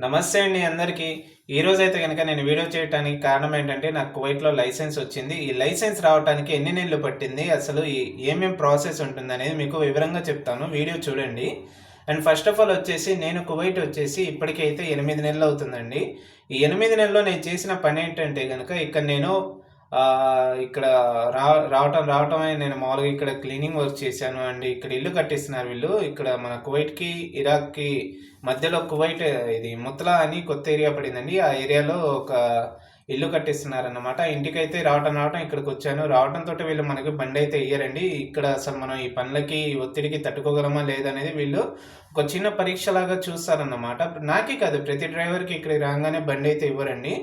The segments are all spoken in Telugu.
నమస్తే అండి అందరికీ. ఈరోజు అయితే కనుక నేను వీడియో చేయడానికి కారణం ఏంటంటే నాకు కువైట్లో లైసెన్స్ వచ్చింది. ఈ లైసెన్స్ రావడానికి ఎన్ని నెలలు పట్టింది? అసలు ఈ- ఏమేం ప్రాసెస్ ఉంటుంది అనేది మీకు వివరంగా చెప్తాను. వీడియో చూడండి. అండ్ ఫస్ట్ ఆఫ్ ఆల్ వచ్చేసి నేను కువైట్ వచ్చేసి ఇప్పటికైతే ఎనిమిది నెలలు అవుతుందండి. ఈ ఎనిమిది నెలల్లో నేను చేసిన పని ఏంటంటే కనుక ఇక్కడ నేను ఇక్కడ రా రావటం రావటమే నేను మామూలుగా ఇక్కడ క్లీనింగ్ వర్క్ చేశాను. అండ్ ఇక్కడ ఇల్లు కట్టేస్తున్నారు వీళ్ళు. ఇక్కడ మన కువైట్కి ఇరాక్కి మధ్యలో కువైట్ ఇది ముత్లా అని కొత్త ఏరియా పడిందండి. ఆ ఏరియాలో ఒక ఇల్లు కట్టిస్తున్నారన్నమాట. ఇంటికైతే రావటం రావటం ఇక్కడికి వచ్చాను. రావడంతో వీళ్ళు మనకి బండి అయితే ఇయ్యారండి. ఇక్కడ అసలు మనం ఈ పనులకి ఈ ఒత్తిడికి తట్టుకోగలమా లేదనేది వీళ్ళు ఒక చిన్న పరీక్షలాగా చూస్తారన్నమాట. నాకే కాదు ప్రతి డ్రైవర్కి ఇక్కడ రాగానే బండి అయితే ఇవ్వరండి.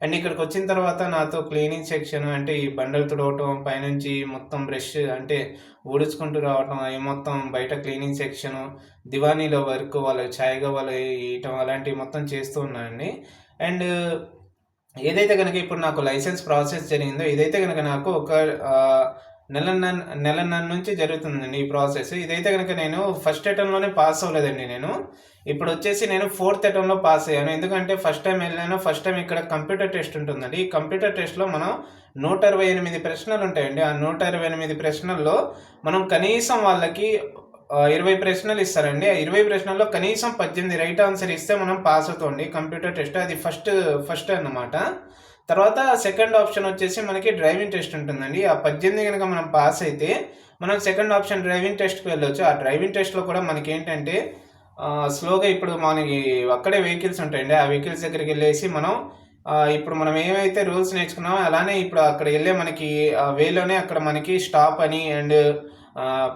అండ్ ఇక్కడికి వచ్చిన తర్వాత నాతో క్లీనింగ్ సెక్షన్ అంటే ఈ బండలు తుడవటం పైనుంచి మొత్తం బ్రష్ అంటే ఊడుచుకుంటూ రావటం అవి మొత్తం బయట క్లీనింగ్ సెక్షన్ దివానీలో వర్క్ వాళ్ళకి ఛాయ్గా వాళ్ళు ఇయటం అలాంటివి మొత్తం చేస్తూ ఉన్నానండి అండ్. ఏదైతే కనుక ఇప్పుడు నాకు లైసెన్స్ ప్రాసెస్ జరిగిందో ఇదైతే కనుక నాకు ఒక ఆ, నెలన్నర నుంచి జరుగుతుందండి ఈ ప్రాసెస్. ఇదైతే కనుక నేను ఫస్ట్ అటెంప్ట్లోనే పాస్ అవ్వలేదండి నేను. ఇప్పుడు వచ్చేసి నేను ఫోర్త్ అటెంప్ట్లో పాస్ అయ్యాను. ఎందుకంటే ఫస్ట్ టైం వెళ్ళాను ఫస్ట్ టైం ఇక్కడ కంప్యూటర్ టెస్ట్ ఉంటుందండి. ఈ కంప్యూటర్ టెస్ట్లో మనం నూట ఇరవై ఎనిమిది ప్రశ్నలు ఉంటాయండి. ఆ నూట ఇరవై ఎనిమిది ప్రశ్నల్లో మనం కనీసం వాళ్ళకి ఇరవై ప్రశ్నలు ఇస్తారండి. ఆ ఇరవై ప్రశ్నల్లో కనీసం పద్దెనిమిది రైట్ ఆన్సర్ ఇస్తే మనం పాస్ అవుతామండి. కంప్యూటర్ టెస్ట్ అది ఫస్ట్ ఫస్ట్ అన్నమాట. తర్వాత సెకండ్ ఆప్షన్ వచ్చేసి మనకి డ్రైవింగ్ టెస్ట్ ఉంటుందండి. ఆ పద్దెనిమిది కనుక మనం పాస్ అయితే మనం సెకండ్ ఆప్షన్ డ్రైవింగ్ టెస్ట్కి వెళ్ళొచ్చు. ఆ డ్రైవింగ్ టెస్ట్లో కూడా మనకి ఏంటంటే స్లోగా ఇప్పుడు మనకి అక్కడే వెహికల్స్ ఉంటాయండి. ఆ వెహికల్స్ దగ్గరికి వెళ్ళేసి మనం ఇప్పుడు మనం ఏమైతే రూల్స్ నేర్చుకున్నామో అలానే ఇప్పుడు అక్కడ వెళ్ళే మనకి వేలోనే అక్కడ మనకి స్టాప్ అని అండ్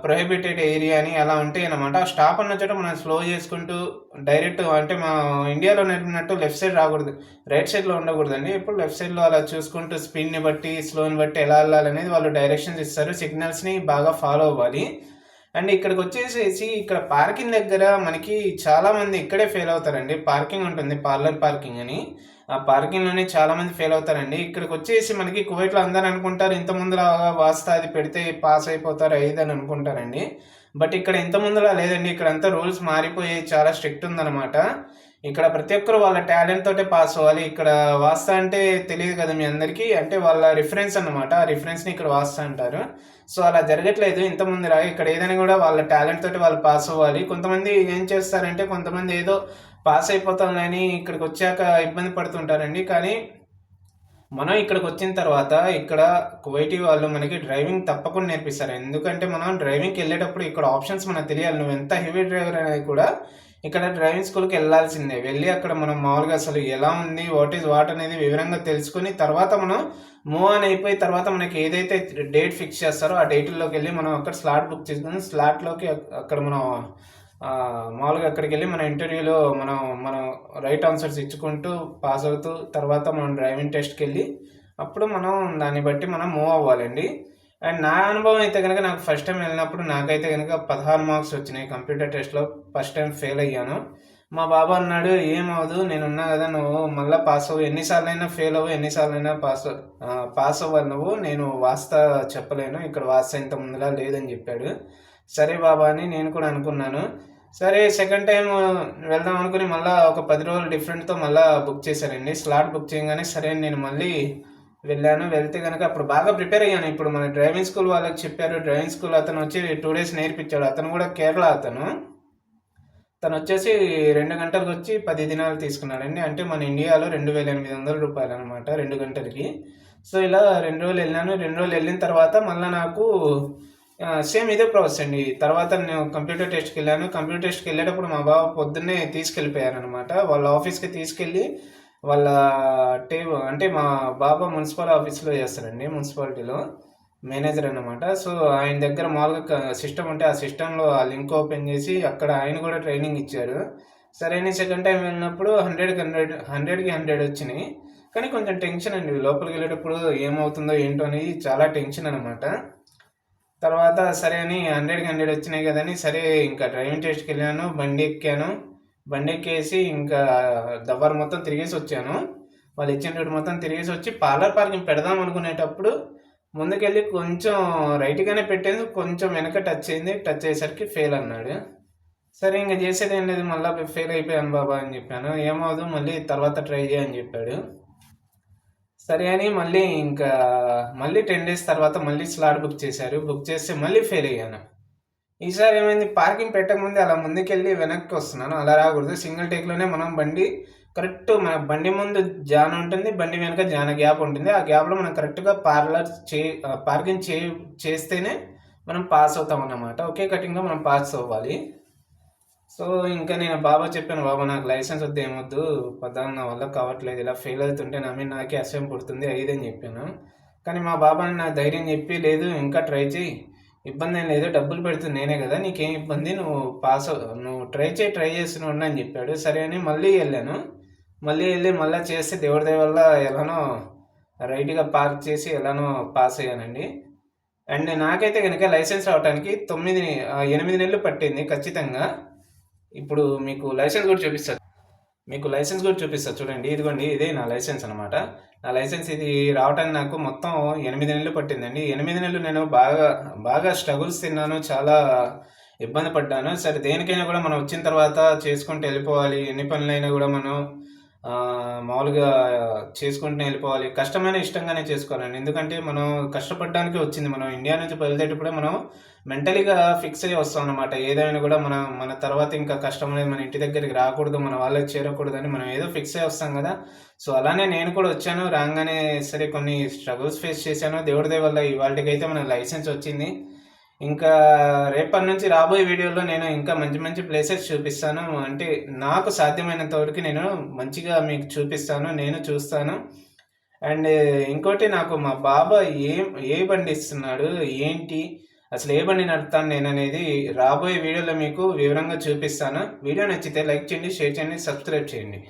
ప్రొహిబిటెడ్ ఏరియా అని అలా ఉంటాయి అనమాట ఆ స్టాప్ అన్న చోట మనం స్లో చేసుకుంటూ డైరెక్ట్ అంటే మా ఇండియాలో నడిపినట్టు లెఫ్ట్ సైడ్ రాకూడదు. రైట్ సైడ్లో ఉండకూడదండి. ఇప్పుడు లెఫ్ట్ సైడ్లో అలా చూసుకుంటూ స్పీడ్ని బట్టి స్లోని బట్టి ఎలా వెళ్ళాలనేది వాళ్ళు డైరెక్షన్స్ ఇస్తారు. సిగ్నల్స్ని బాగా ఫాలో అవ్వాలి. అండ్ ఇక్కడికి వచ్చేసేసి ఇక్కడ పార్కింగ్ దగ్గర మనకి చాలామంది ఇక్కడే ఫెయిల్ అవుతారండి. పార్కింగ్ ఉంటుంది. పార్లర్ పార్కింగ్ అని. పార్కింగ్లోనే చాలా మంది ఫెయిల్ అవుతారండి. ఇక్కడికి వచ్చేసి మనకి కువైట్లో అందరూ అనుకుంటారు ఇంత ముందులా వాస్తా అది పెడితే పాస్ అయిపోతారు అయ్యేది అని అనుకుంటారండి. బట్ ఇక్కడ ఇంత ముందులా లేదండి. ఇక్కడ అంతా రూల్స్ మారిపోయి చాలా స్ట్రిక్ట్ ఉందన్నమాట. ఇక్కడ ప్రతి ఒక్కరు వాళ్ళ టాలెంట్ తోటే పాస్ అవ్వాలి. ఇక్కడ వాస్తా అంటే తెలియదు కదా మీ అందరికీ. అంటే వాళ్ళ రిఫరెన్స్ అన్నమాట. ఆ రిఫరెన్స్ని ఇక్కడ వాస్తా అంటారు. సో అలా జరగట్లేదు. ఇంత ముందు రా ఇక్కడ ఏదైనా కూడా వాళ్ళ టాలెంట్ తోటి వాళ్ళు పాస్ అవ్వాలి. కొంతమంది ఏం చేస్తారంటే కొంతమంది ఏదో పాస్ అయిపోతాంలేని ఇక్కడికి వచ్చాక ఇబ్బంది పడుతుంటారండి. కానీ మనం ఇక్కడికి వచ్చిన తర్వాత ఇక్కడ కువైటీ వాళ్ళు మనకి డ్రైవింగ్ తప్పకుండా నేర్పిస్తారు. ఎందుకంటే మనం డ్రైవింగ్కి వెళ్ళేటప్పుడు ఇక్కడ ఆప్షన్స్ మనకు తెలియాలి. నువ్వు ఎంత హెవీ డ్రైవర్ అనేది కూడా ఇక్కడ డ్రైవింగ్ స్కూల్కి వెళ్ళాల్సిందే. వెళ్ళి అక్కడ మనం మామూలుగా అసలు ఎలా ఉంది వాట్ ఈజ్ వాట్ అనేది వివరంగా తెలుసుకుని తర్వాత మనం మూవ్ ఆన్ అయిపోయి తర్వాత మనకి ఏదైతే డేట్ ఫిక్స్ చేస్తారో ఆ డేట్లోకి వెళ్ళి మనం అక్కడ స్లాట్ బుక్ చేసుకుని స్లాట్లోకి అక్కడ మనం మామూలుగా అక్కడికి వెళ్ళి మన ఇంటర్వ్యూలో మనం మనం రైట్ ఆన్సర్స్ ఇచ్చుకుంటూ పాస్ అవుతూ తర్వాత మనం డ్రైవింగ్ టెస్ట్కి వెళ్ళి అప్పుడు మనం దాన్ని బట్టి మనం మూవ్ అవ్వాలండి. అండ్ నా అనుభవం అయితే కనుక నాకు ఫస్ట్ టైం వెళ్ళినప్పుడు నాకైతే కనుక పదహారు మార్క్స్ వచ్చినాయి కంప్యూటర్ టెస్ట్లో ఫస్ట్ టైం ఫెయిల్ అయ్యాను. మా బాబా అన్నాడు ఏమవదు నేను ఉన్నా కదా నువ్వు మళ్ళీ పాస్ అవ్వు. ఎన్నిసార్లు అయినా ఫెయిల్ అవ్వు ఎన్నిసార్లు అయినా పాస్ పాస్ అవ్వాలి నువ్వు నేను వాస్త చెప్పలేను. ఇక్కడ వాస్త ఇంత ముందులా లేదని చెప్పాడు. సరే బాబా అని నేను కూడా అనుకున్నాను. సరే సెకండ్ టైం వెళ్దాం అనుకుని మళ్ళీ ఒక పది రోజులు డిఫరెంట్తో మళ్ళీ బుక్ చేశారండి స్లాట్ బుక్ చేయగానే సరే నేను మళ్ళీ వెళ్ళాను. వెళ్తే కనుక అప్పుడు బాగా ప్రిపేర్ అయ్యాను. ఇప్పుడు మన డ్రైవింగ్ స్కూల్ వాళ్ళకి చెప్పారు. డ్రైవింగ్ స్కూల్ అతను వచ్చి టూ డేస్ నేర్పించాడు. అతను కూడా కేరళ అతను. తను వచ్చేసి రెండు గంటలకు వచ్చి పది దినాలు తీసుకున్నాడండి. అంటే మన ఇండియాలో రెండు వేల ఎనిమిది వందల రూపాయలు అనమాట రెండు గంటలకి. సో ఇలా రెండు రోజులు వెళ్ళాను. రెండు రోజులు వెళ్ళిన తర్వాత మళ్ళీ నాకు సేమ్ ఇదే ప్రాసెస్ అండి. తర్వాత నేను కంప్యూటర్ టెస్ట్కి వెళ్ళాను. కంప్యూటర్ టెస్ట్కి వెళ్ళేటప్పుడు మా బావ పొద్దున్నే తీసుకెళ్ళిపోయారనమాట వాళ్ళ ఆఫీస్కి తీసుకెళ్ళి వాళ్ళ టేబుల్ అంటే మా బాబా మున్సిపల్ ఆఫీస్లో చేస్తారండి మున్సిపాలిటీలో మేనేజర్ అనమాట సో ఆయన దగ్గర మామూలుగా సిస్టమ్ ఉంటే ఆ సిస్టంలో ఆ లింక్ ఓపెన్ చేసి అక్కడ ఆయన కూడా ట్రైనింగ్ ఇచ్చారు. సరే నేను సెకండ్ టైం వెళ్ళినప్పుడు హండ్రెడ్కి హండ్రెడ్ హండ్రెడ్కి హండ్రెడ్ వచ్చినాయి. కానీ కొంచెం టెన్షన్ అండి. లోపలికి వెళ్ళేటప్పుడు ఏమవుతుందో ఏంటో అనేది చాలా టెన్షన్ అనమాట తర్వాత సరే అని హండ్రెడ్కి హండ్రెడ్ వచ్చినాయి కదని సరే ఇంకా డ్రైవింగ్ టెస్ట్కి వెళ్ళాను బండి ఎక్కాను. బండి ఎక్కేసి ఇంకా దవ్వర్ మొత్తం తిరిగేసి వచ్చాను. వాళ్ళు ఇచ్చిన రోడ్డు మొత్తం తిరిగేసి వచ్చి పార్లర్ పార్కింగ్ పెడదాం అనుకునేటప్పుడు ముందుకెళ్ళి కొంచెం రైట్గానే పెట్టేది కొంచెం వెనక టచ్ అయింది. టచ్ అయ్యేసరికి ఫెయిల్ అన్నాడు. సరే ఇంకా చేసేది ఏం లేదు మళ్ళీ ఫెయిల్ అయిపోయాను బాబా అని చెప్పాను. ఏమవదు మళ్ళీ తర్వాత ట్రై చేయని చెప్పాడు. సరే అని మళ్ళీ ఇంకా మళ్ళీ టెన్ డేస్ తర్వాత మళ్ళీ స్లాట్ బుక్ చేశారు. బుక్ చేస్తే మళ్ళీ ఫెయిల్ అయ్యాను. ఈసారి ఏమైంది? పార్కింగ్ పెట్టకముందే అలా ముందుకెళ్ళి వెనక్కి వస్తున్నాను. అలా రాకూడదు. సింగిల్ టేక్లోనే మనం బండి కరెక్ట్ మన బండి ముందు జాన ఉంటుంది. బండి వెనక జాన గ్యాప్ ఉంటుంది. ఆ గ్యాప్లో మనం కరెక్ట్గా పార్లర్ చే పార్కింగ్ చే చేస్తేనే మనం పాస్ అవుతాం అన్నమాట. ఒకే కటింగ్లో మనం పాస్ అవ్వాలి. సో ఇంకా నేను బాబా చెప్పాను బాబా నాకు లైసెన్స్ వద్దు ఏమొద్దు పదాం నా వల్ల కావట్లేదు ఇలా ఫెయిల్ అవుతుంటే నా మీద నాకే అసహ్యం పుడుతుంది అయ్యేదని చెప్పాను. కానీ మా బాబాని నా ధైర్యం చెప్పి లేదు ఇంకా ట్రై చేయి ఇబ్బంది ఏం లేదు డబ్బులు పెడుతుంది నేనే కదా నీకేం ఇబ్బంది నువ్వు పాస్ నువ్వు ట్రై చేయి ట్రై చేస్తూనే అని చెప్పాడు. సరే అని మళ్ళీ వెళ్ళాను. మళ్ళీ వెళ్ళి మళ్ళీ చేస్తే దేవుడి దయ వల్ల ఎలానో రైట్గా పార్క్ చేసి ఎలానో పాస్ అయ్యానండి. అండ్ నాకైతే కనుక లైసెన్స్ రావడానికి తొమ్మిది ఎనిమిది నెలలు పట్టింది ఖచ్చితంగా. ఇప్పుడు మీకు లైసెన్స్ కూడా చూపిస్తాను మీకు లైసెన్స్ కూడా చూపిస్తారు చూడండి. ఇదిగోండి ఇదే నా లైసెన్స్ అనమాట నా లైసెన్స్ ఇది రావడానికి నాకు మొత్తం ఎనిమిది నెలలు పట్టిందండి. ఎనిమిది నెలలు నేను బాగా బాగా స్ట్రగుల్స్ తిన్నాను చాలా ఇబ్బంది పడ్డాను. సరే దేనికైనా కూడా మనం వచ్చిన తర్వాత చేసుకుంటూ వెళ్ళిపోవాలి. ఎన్ని పనులైనా కూడా మనం మామూలుగా చేసుకుంటూ వెళ్ళిపోవాలి. కష్టమైన ఇష్టంగానే చేసుకోవాలండి. ఎందుకంటే మనం కష్టపడడానికి వచ్చింది. మనం ఇండియా నుంచి బయలుదేరేటప్పుడే మనం మెంటలీగా ఫిక్స్ అయ్యి వస్తాం అనమాట ఏదైనా కూడా మన మన తర్వాత ఇంకా కష్టం అనేది మన ఇంటి దగ్గరికి రాకూడదు. మన వాళ్ళకి చేరకూడదు అని మనం ఏదో ఫిక్స్ అయ్యి వస్తాం కదా. సో అలానే నేను కూడా వచ్చాను. రాగానే సరే కొన్ని స్ట్రగుల్స్ ఫేస్ చేశాను. దేవుడి వల్ల ఇవాళకైతే మనకు లైసెన్స్ వచ్చింది. ఇంకా రేపటి నుంచి రాబోయే వీడియోలో నేను ఇంకా మంచి మంచి ప్లేసెస్ చూపిస్తాను. అంటే నాకు సాధ్యమైనంత వరకు నేను మంచిగా మీకు చూపిస్తాను నేను చూస్తాను. అండ్ ఇంకోటి నాకు మా బాబా ఏం ఏ బండి ఇస్తున్నాడు ఏంటి అసలు ఏ బండి నడుపుతాను నేను అనేది రాబోయే వీడియోలో మీకు వివరంగా చూపిస్తాను. వీడియో నచ్చితే లైక్ చేయండి షేర్ చేయండి సబ్స్క్రైబ్ చేయండి.